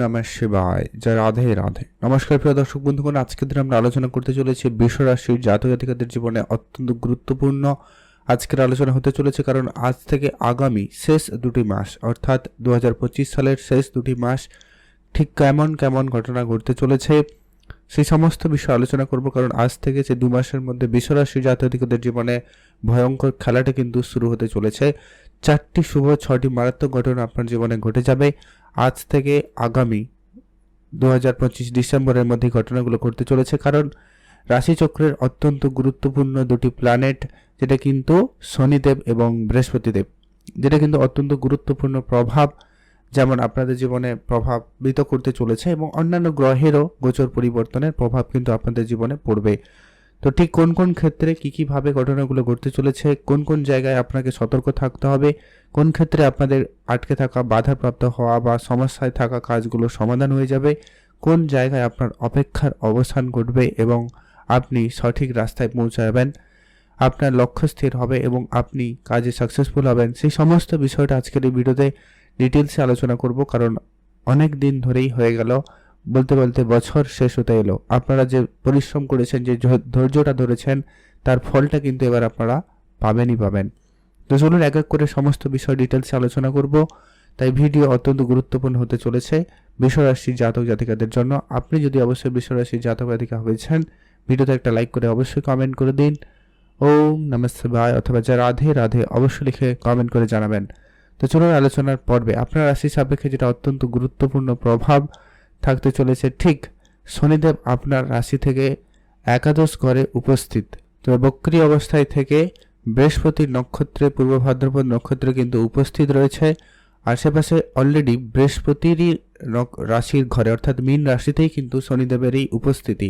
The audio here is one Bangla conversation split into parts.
নমঃ শিবায়। যা রাধে রাধে। নমস্কার প্রিয় দর্শক বন্ধুগণ, আজকের দিন আমরা আলোচনা করতে চলেছি বিশ্বরাশির জাতক জাতিকাদের জীবনে অত্যন্ত গুরুত্বপূর্ণ। আজকের আলোচনা হতে চলেছে কারণ আজ থেকে আগামী শেষ দুটি মাস, অর্থাৎ দু হাজার পঁচিশ সালের শেষ দুটি মাস ঠিক কেমন কেমন ঘটনা ঘটতে চলেছে সেই সমস্ত বিষয়ে আলোচনা করব কারণ আজ থেকে যে দু মাসের মধ্যে বিশ্বরাশি জাতকদের জীবনে ভয়ঙ্কর খেলাটা কিন্তু শুরু হতে চলেছে। চারটি শুভ ছটি মারাত্মক ঘটনা আপনার জীবনে ঘটে যাবে। আজ থেকে আগামী দু হাজার পঁচিশ ডিসেম্বরের মধ্যে ঘটনাগুলো ঘটতে চলেছে, কারণ রাশিচক্রের অত্যন্ত গুরুত্বপূর্ণ দুটি প্ল্যানেট যেটা কিন্তু শনিদেব এবং বৃহস্পতিদেব, যেটা কিন্তু অত্যন্ত গুরুত্বপূর্ণ প্রভাব, যেমন আপনাদের জীবনে প্রভাবিত করতে চলেছে এবং অন্যান্য গ্রহেরও গোচর পরিবর্তনের প্রভাব কিন্তু আপনাদের জীবনে পড়বে। তো ঠিক কোন কোন ক্ষেত্রে কী কীভাবে ঘটনাগুলো ঘটতে চলেছে? কোন কোন জায়গায় আপনাকে সতর্ক থাকতে হবে? কোন ক্ষেত্রে আপনাদের আটকে থাকা, বাধাপ্রাপ্ত হওয়া বা সমস্যায় থাকা কাজগুলো সমাধান হয়ে যাবে? কোন জায়গায় আপনার অপেক্ষার অবসান ঘটবে এবং আপনি সঠিক রাস্তায় পৌঁছাবেন? আপনার লক্ষ্য স্থির হবে এবং আপনি কাজে সাকসেসফুল হবেন। সেই সমস্ত বিষয়টা আজকের এই ভিডিওতে ডিটেলসে আলোচনা করব কারণ অনেক দিন ধরেই হয়ে গেল। বলতে বলতে বছর শেষ হতে এলো। আপনারা যে পরিশ্রম করেছেন, যে ধৈর্যটা ধরেছেন, তার ফলটা কিন্তু এবার আপনারা পাবেনই পাবেন। তো চলুন এক এক করে সমস্ত বিষয় ডিটেলসে আলোচনা করব। তাই ভিডিও অত্যন্ত গুরুত্বপূর্ণ হতে চলেছে। বিশ্বরাশির জাতক জাতিকাদের জন্য আপনি যদি অবশ্যই বিশ্বরাশির জাতক জাতিকা হয়েছেন ভিডিওতে একটা লাইক করে অবশ্যই কমেন্ট করে দিন। ওম নমস্তে ভাই অথবা যা রাধে রাধে অবশ্যই লিখে কমেন্ট করে জানাবেন। তো চলুন আলোচনার পর্বে। আপনার রাশি সাপেক্ষে যেটা অত্যন্ত গুরুত্বপূর্ণ প্রভাব থাকতে চলেছে। ঠিক শনিদেব আপনার রাশি থেকে একাদশ ঘরে উপস্থিত। তবে বক্রি অবস্থায় থেকে বৃহস্পতির নক্ষত্রে, পূর্ব ভাদ্রপদ নক্ষত্রে কিন্তু উপস্থিত রয়েছে। আশেপাশে অলরেডি বৃহস্পতিরই রাশির ঘরে, অর্থাৎ মীন রাশিতেই কিন্তু শনিদেবের এই উপস্থিতি,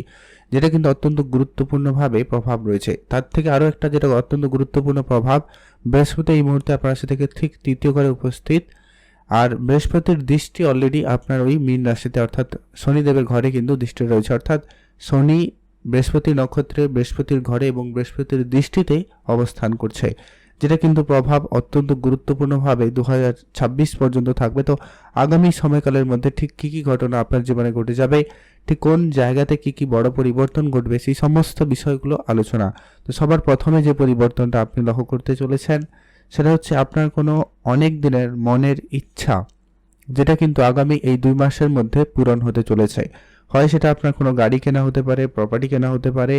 যেটা কিন্তু অত্যন্ত গুরুত্বপূর্ণভাবে প্রভাব রয়েছে। তার থেকে আরও একটা যেটা অত্যন্ত গুরুত্বপূর্ণ প্রভাব, বৃহস্পতি এই মুহূর্তে আপনার রাশি থেকে ঠিক তৃতীয় ঘরে উপস্থিত। আর বৃহস্পতির দৃষ্টি অলরেডি আপনার ওই মীন রাশিতে, অর্থাৎ শনিদেবের ঘরে কিন্তু দৃষ্টি রয়েছে। অর্থাৎ শনি বৃহস্পতি নক্ষত্রে বৃহস্পতির ঘরে এবং বৃহস্পতির দৃষ্টিতে অবস্থান করছে, যেটা কিন্তু প্রভাব অত্যন্ত গুরুত্বপূর্ণভাবে দু ছাব্বিশ পর্যন্ত থাকবে। তো আগামী সময়কালের মধ্যে ঠিক কী কী ঘটনা আপনার জীবনে ঘটে যাবে, ঠিক কোন জায়গাতে কী কী বড় পরিবর্তন ঘটবে, সেই সমস্ত বিষয়গুলো আলোচনা। তো সবার প্রথমে যে পরিবর্তনটা আপনি লক্ষ্য করতে চলেছেন সেটা হচ্ছে আপনার কোনো অনেক দিনের মনের ইচ্ছা, যেটা কিন্তু আগামী এই দুই মাসের মধ্যে পূরণ হতে চলেছে। হয় সেটা আপনার কোনো গাড়ি কেনা হতে পারে প্রপার্টি কেনা হতে পারে,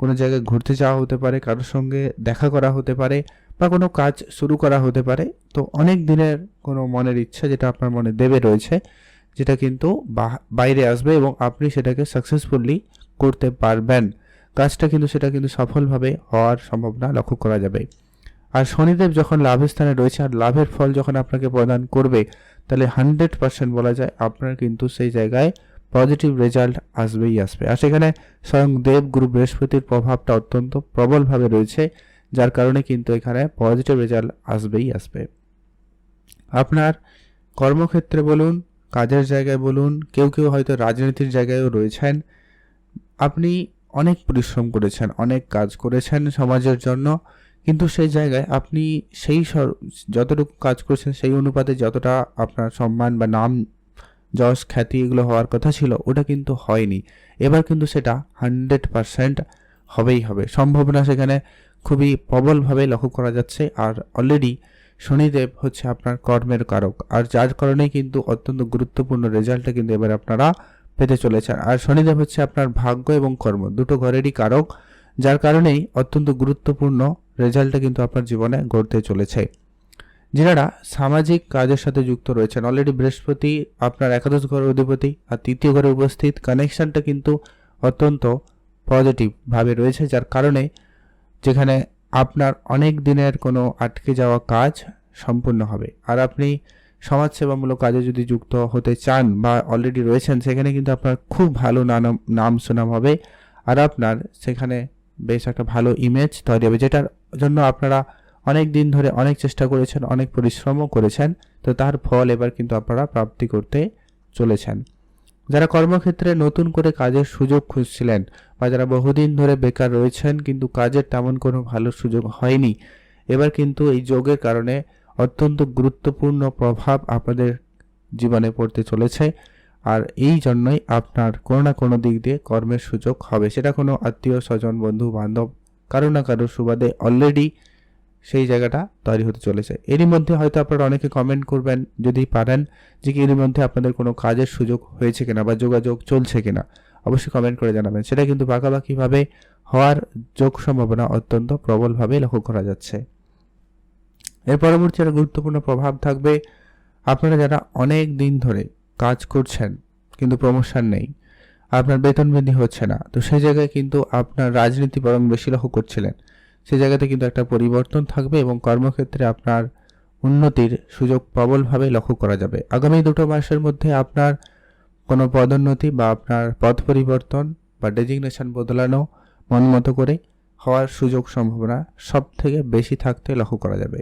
কোনো জায়গায় ঘুরতে যাওয়া হতে পারে, কারোর সঙ্গে দেখা করা হতে পারে, বা কোনো কাজ শুরু করা হতে পারে, তো অনেক দিনের কোনো মনের ইচ্ছা যেটা আপনার মনে দেবে রয়েছে, যেটা কিন্তু বাইরে আসবে এবং আপনি সেটাকে সাকসেসফুলি করতে পারবেন। কাজটা কিন্তু সেটা কিন্তু সফলভাবে হওয়ার সম্ভাবনা লক্ষ্য করা যাবে। আর শনিদেব যখন লাভের স্থানে রয়েছে আর লাভের ফল যখন আপনাকে প্রদান করবে, তাহলে হান্ড্রেড পার্সেন্ট বলা যায় আপনার কিন্তু সেই জায়গায় পজিটিভ রেজাল্ট আসবেই আসবে। আর সেখানে স্বয়ং দেব, গুরু বৃহস্পতির প্রভাবটা অত্যন্ত প্রবলভাবে রয়েছে, যার কারণে কিন্তু এখানে পজিটিভ রেজাল্ট আসবেই আসবে। আপনার কর্মক্ষেত্রে বলুন, কাজের জায়গায় বলুন, কেউ কেউ হয়তো রাজনীতির জায়গায়ও রয়েছেন। আপনি অনেক পরিশ্রম করেছেন, অনেক কাজ করেছেন সমাজের জন্য। কিন্তু সেই জায়গায় আপনি সেই যতটুকু কাজ করছেন, সেই অনুপাতে যতটা আপনার সম্মান বা নাম, যশ, খ্যাতি এগুলো হওয়ার কথা ছিল, ওটা কিন্তু হয়নি। এবার কিন্তু সেটা হান্ড্রেড পারসেন্ট হবেই হবে। সম্ভাবনা সেখানে খুবই প্রবলভাবে লক্ষ্য করা যাচ্ছে। আর অলরেডি শনিদেব হচ্ছে আপনার কর্মের কারক। আর যার কারণেই কিন্তু অত্যন্ত গুরুত্বপূর্ণ রেজাল্টটা কিন্তু এবার আপনারা পেতে চলেছেন। আর শনিদেব হচ্ছে আপনার ভাগ্য এবং কর্ম, দুটো ঘরেরই কারক। যার কারণেই অত্যন্ত গুরুত্বপূর্ণ রেজাল্টটা কিন্তু আপনার জীবনে ঘটতে চলেছে। যারা সামাজিক কাজের সাথে যুক্ত রয়েছেন অলরেডি বৃহস্পতি আপনার একাদশ ঘরের অধিপতি আর তৃতীয় ঘরে উপস্থিত কানেকশনটা কিন্তু অত্যন্ত পজিটিভভাবে রয়েছে, যার কারণে যেখানে আপনার অনেক দিনের কোনো আটকে যাওয়া কাজ সম্পূর্ণ হবে। আর আপনি সমাজসেবামূলক কাজে যদি যুক্ত হতে চান বা অলরেডি রয়েছেন, সেখানে কিন্তু আপনার খুব ভালো নাম নাম সুনাম হবে। আর আপনার সেখানে বেশ একটা ভালো ইমেজ তৈরি হবে, যেটার জন্য আপনারা অনেক দিন ধরে অনেক চেষ্টা করেছেন, অনেক পরিশ্রমও করেছেন, তো তার ফল এবার কিন্তু আপনারা প্রাপ্তি করতে চলেছেন। যারা কর্মক্ষেত্রে নতুন করে কাজের সুযোগ খুঁজছিলেন বা যারা বহুদিন ধরে বেকার রয়েছেন, কিন্তু কাজের তেমন কোনো ভালো সুযোগ হয়নি, এবার কিন্তু এই যোগের কারণে অত্যন্ত গুরুত্বপূর্ণ প্রভাব আপনাদের জীবনে পড়তে চলেছে। আর এই জন্যই আপনার কোনো না কোনো দিক দিয়ে কর্মের সুযোগ হবে। সেটা কোনো আত্মীয়, স্বজন, বন্ধু, বান্ধব, কারও না কারও সুবাদে অলরেডি সেই জায়গাটা তৈরি হতে চলেছে। এরই মধ্যে হয়তো আপনারা অনেকে কমেন্ট করবেন, যদি পারেন, যে কি এরই মধ্যে আপনাদের কোনো কাজের সুযোগ হয়েছে কিনা বা যোগাযোগ চলছে কিনা, অবশ্যই কমেন্ট করে জানাবেন। সেটা কিন্তু পাকাপাকিভাবে হওয়ার যোগ সম্ভাবনা অত্যন্ত প্রবলভাবে লক্ষ্য করা যাচ্ছে। এর পরবর্তী একটা গুরুত্বপূর্ণ প্রভাব থাকবে আপনারা যারা অনেক দিন ধরে কাজ করছেন, কিন্তু প্রমোশন নেই। আপনার বেতন বৃদ্ধি হচ্ছে না। তো সেই জায়গায় কিন্তু আপনার রাজনীতি বরং বেশি লক্ষ্য করছিলেন। সেই জায়গাতে কিন্তু একটা পরিবর্তন থাকবে এবং কর্মক্ষেত্রে আপনার উন্নতির সুযোগ প্রবলভাবে লক্ষ্য করা যাবে। আগামী দুটো মাসের মধ্যে আপনার কোনো পদোন্নতি বা আপনার পথ পরিবর্তন বা ডেজিগনেশন বদলানো মন মতো করে হওয়ার সুযোগ সম্ভাবনা সব থেকে বেশি থাকতে লক্ষ্য করা যাবে।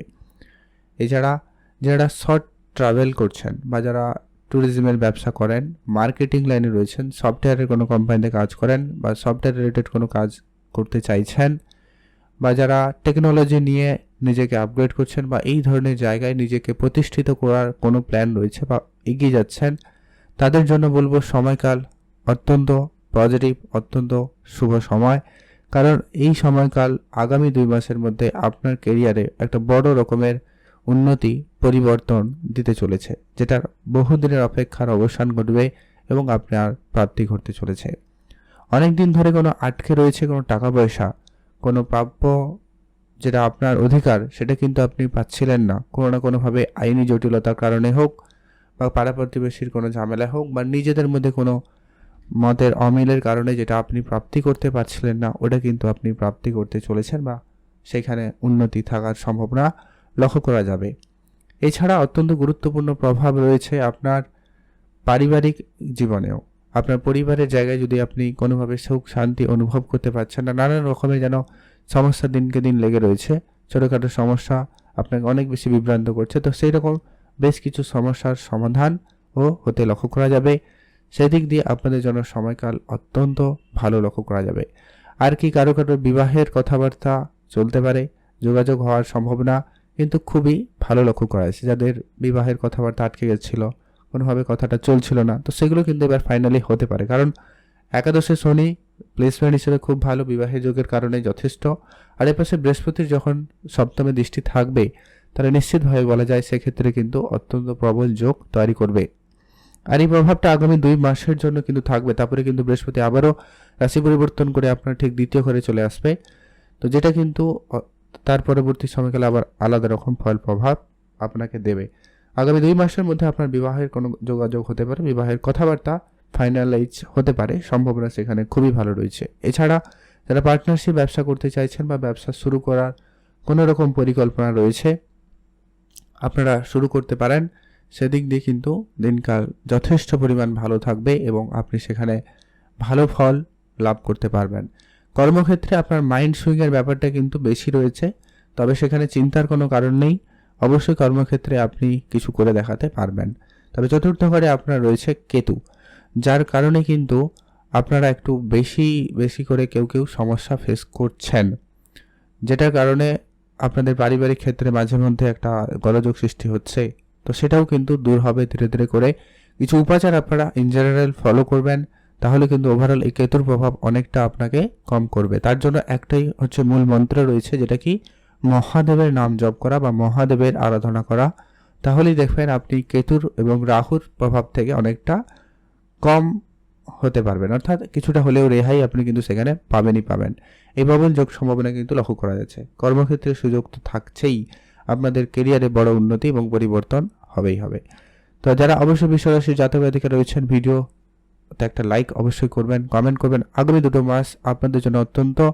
এছাড়া যারা শর্ট ট্রাভেল করছেন বা যারা ট্যুরিজমের ব্যবসা করেন মার্কেটিং লাইনে রয়েছেন সফটওয়্যারের কোনো কোম্পানিতে কাজ করেন বা সফটওয়্যার রিলেটেড কোনো কাজ করতে চাইছেন বা যারা টেকনোলজি নিয়ে নিজেকে আপগ্রেড করছেন বা এই ধরনের জায়গায় নিজেকে প্রতিষ্ঠিত করার কোনো প্ল্যান রয়েছে বা এগিয়ে যাচ্ছেন, তাদের জন্য বলব সময়কাল অত্যন্ত পজিটিভ অত্যন্ত শুভ সময়। কারণ এই সময়কাল আগামী দুই মাসের মধ্যে আপনার কেরিয়ারে একটা বড় রকমের উন্নতি, পরিবর্তন দিতে চলেছে, যেটার বহুদিনের অপেক্ষার অবসান ঘটবে এবং আপনার প্রাপ্তি ঘটতে চলেছে। অনেক দিন ধরে কোনো আটকে রয়েছে কোনো টাকা পয়সা, কোনো প্রাপ্য যেটা আপনার অধিকার, সেটা কিন্তু আপনি পাচ্ছিলেন না। কোনো না কোনোভাবে আইনি জটিলতার কারণে হোক বা পাড়া প্রতিবেশীর কোনো ঝামেলা হোক বা নিজেদের মধ্যে কোনো মতের অমিলের কারণে যেটা আপনি প্রাপ্তি করতে পারছিলেন না, ওটা কিন্তু আপনি প্রাপ্তি করতে চলেছেন বা সেখানে উন্নতি থাকার সম্ভাবনা লক্ষ্য করা যাবে। এছাড়া অত্যন্ত গুরুত্বপূর্ণ প্রভাব রয়েছে আপনার পারিবারিক জীবনেও। আপনার পরিবারের জায়গায় যদি আপনি কোনোভাবে সুখ, শান্তি অনুভব করতে পারছেন না, নানান রকমের যেন সমস্যা দিনকে দিন লেগে রয়েছে। ছোটোখাটো সমস্যা আপনাকে অনেক বেশি বিভ্রান্ত করছে। তো সেই রকম বেশ কিছু সমস্যার সমাধান ও হতে লক্ষ্য করা যাবে। সেদিক দিয়ে আপনাদের জন্য সময়কাল অত্যন্ত ভালো লক্ষ্য করা যাবে। আর কি কারও কারও বিবাহের কথাবার্তা চলতে পারে, যোগাযোগ হওয়ার সম্ভাবনা কিন্তু খুবই ভালো লক্ষ্য করা যাচ্ছে। যাদের বিবাহের কথাবার্তা আটকে গেছিল, কোনোভাবে কথাটা চলছিল না, তো সেগুলো কিন্তু এবার ফাইনালি হতে পারে। কারণ একাদশে শনি প্লেসমেন্ট হিসেবে খুব ভালো, বিবাহের যোগের কারণে যথেষ্ট। আর এ পাশে বৃহস্পতির যখন সপ্তমে দৃষ্টি থাকবে, তাহলে নিশ্চিতভাবে বলা যায় সেক্ষেত্রে কিন্তু অত্যন্ত প্রবল যোগ তৈরি করবে। আর এই প্রভাবটা আগামী দুই মাসের জন্য কিন্তু থাকবে। তারপরে কিন্তু বৃহস্পতি আবারও রাশি পরিবর্তন করে আপনার ঠিক দ্বিতীয় ঘরে চলে আসবে। তো যেটা কিন্তু তার পরবর্তী সময়কালে আবার আলাদা রকম ফল প্রভাব আপনাকে দেবে। আগামী দুই মাসের মধ্যে আপনার বিবাহের কোনো যোগাযোগ হতে পারে, বিবাহের কথাবার্তা ফাইনালাইজ হতে পারে, সম্ভাবনা সেখানে খুবই ভালো রয়েছে। এছাড়া যারা পার্টনারশিপ ব্যবসা করতে চাইছেন বা ব্যবসা শুরু করার কোনো রকম পরিকল্পনা রয়েছে, আপনারা শুরু করতে পারেন। সেদিক দিয়ে কিন্তু দিনকাল যথেষ্ট পরিমাণ ভালো থাকবে এবং আপনি সেখানে ভালো ফল লাভ করতে পারবেন। কর্মক্ষেত্রে আপনার মাইন্ড সুইংয়ের ব্যাপারটা কিন্তু বেশি রয়েছে, তবে সেখানে চিন্তার কোনো কারণ নেই। অবশ্যই কর্মক্ষেত্রে আপনি কিছু করে দেখাতে পারবেন। তবে চতুর্থ ঘরে আপনার রয়েছে কেতু, যার কারণে কিন্তু আপনারা একটু বেশি বেশি করে কেউ কেউ সমস্যা ফেস করছেন, যেটার কারণে আপনাদের পারিবারিক ক্ষেত্রে মাঝে মধ্যে একটা গলযোগ সৃষ্টি হচ্ছে। তো সেটাও কিন্তু দূর হবে ধীরে ধীরে করে। কিছু উপাচার আপনারা ইন জেনারেল ফলো করবেন। তাহলে কিন্তু ওভারঅল এই কেতুর প্রভাব অনেকটা আপনাকে কম করবে। তার জন্য একটাই হচ্ছে মূল মন্ত্র রয়েছে যেটা কি, মহাদেবের নাম জপ করা বা মহাদেবের আরাধনা করা। তাহলেই দেখবেন আপনি কেতুর এবং রাহুর প্রভাব থেকে অনেকটা কম হতে পারবেন। অর্থাৎ কিছুটা হলেও রেহাই আপনি কিন্তু সেখানে পাবেনই পাবেন। এই প্রবল যোগ সম্ভাবনা কিন্তু লক্ষ্য করা যাচ্ছে। কর্মক্ষেত্রে সুযোগ তো থাকছেই। আপনাদের কেরিয়ারে বড় উন্নতি এবং পরিবর্তন হবেই হবে। তো যারা অবশ্যই বিশ্বরাশির জাতক জাতিকা রয়েছেন ভিডিও একটা লাইক অবশ্যই করবেন কমেন্ট করবেন। আগামী দুটো মাস আপনাদের জন্য অত্যন্ত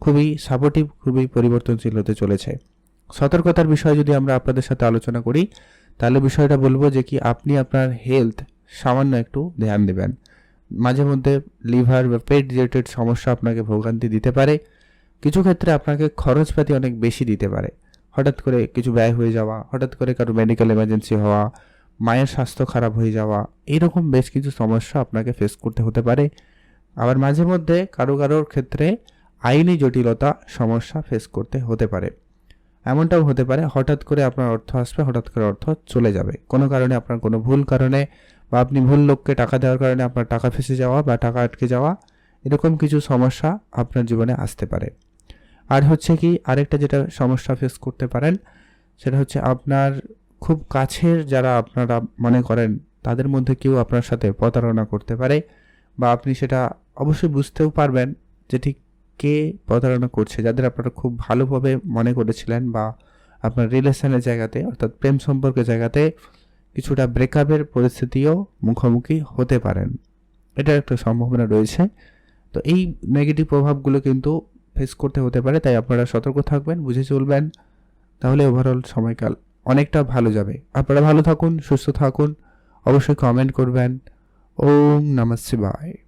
খুবই সাপোর্টিভ খুবই পরিবর্তনশীল হতে চলেছে। সতর্কতার বিষয়ে যদি আমরা আপনাদের সাথে আলোচনা করি, তাহলে বিষয়টা বলব যে কি আপনি আপনার হেলথ সামান্য একটু ধ্যান দেবেন। মাঝে মধ্যে লিভার বা পেট রিলেটেড সমস্যা আপনাকে ভোগান্তি দিতে পারে। কিছু ক্ষেত্রে আপনাকে খরচপাতি অনেক বেশি দিতে পারে। হঠাৎ করে কিছু ব্যয় হয়ে যাওয়া, হঠাৎ করে কারও মেডিকেল এমার্জেন্সি হওয়া মায়ের স্বাস্থ্য খারাপ হয়ে যাওয়া, এরকম বেশ কিছু সমস্যা আপনাকে ফেস করতে হতে পারে। আবার মাঝে মধ্যে কারও কারোর ক্ষেত্রে আইনি জটিলতা সমস্যা ফেস করতে হতে পারে। এমনটাও হতে পারে, হঠাৎ করে আপনার অর্থ আসবে, হঠাৎ করে অর্থ চলে যাবে। কোনো কারণে আপনার কোনো ভুল কারণে বা আপনি ভুল লোককে টাকা দেওয়ার কারণে আপনার টাকা ফেসে যাওয়া বা টাকা আটকে যাওয়া, এরকম কিছু সমস্যা আপনার জীবনে আসতে পারে। আর হচ্ছে কি, আরেকটা যেটা সমস্যা ফেস করতে পারেন, সেটা হচ্ছে আপনার খুব কাছের যারা আপনারা মনে করেন, তাদের মধ্যে কেউ আপনার সাথে প্রতারণা করতে পারে বা আপনি সেটা অবশ্যই বুঝতেও পারবেন যে ঠিক কে প্রতারণা করছে, যাদের আপনারা খুব ভালোভাবে মনে করেছিলেন বা আপনার রিলেশনের জায়গাতে, অর্থাৎ প্রেম সম্পর্কের জায়গাতে কিছুটা ব্রেকআপের পরিস্থিতিও মুখোমুখি হতে পারেন। এটার একটা সম্ভাবনা রয়েছে। তো এই নেগেটিভ প্রভাবগুলো কিন্তু ফেস করতে হতে পারে, তাই আপনারা সতর্ক থাকবেন, বুঝে চলবেন। তাহলে ওভারঅল সময়কাল অনেকটা ভালো যাবে। আপনারা ভালো থাকুন সুস্থ থাকুন। অবশ্যই কমেন্ট করবেন। ওম নমঃ শিবায়।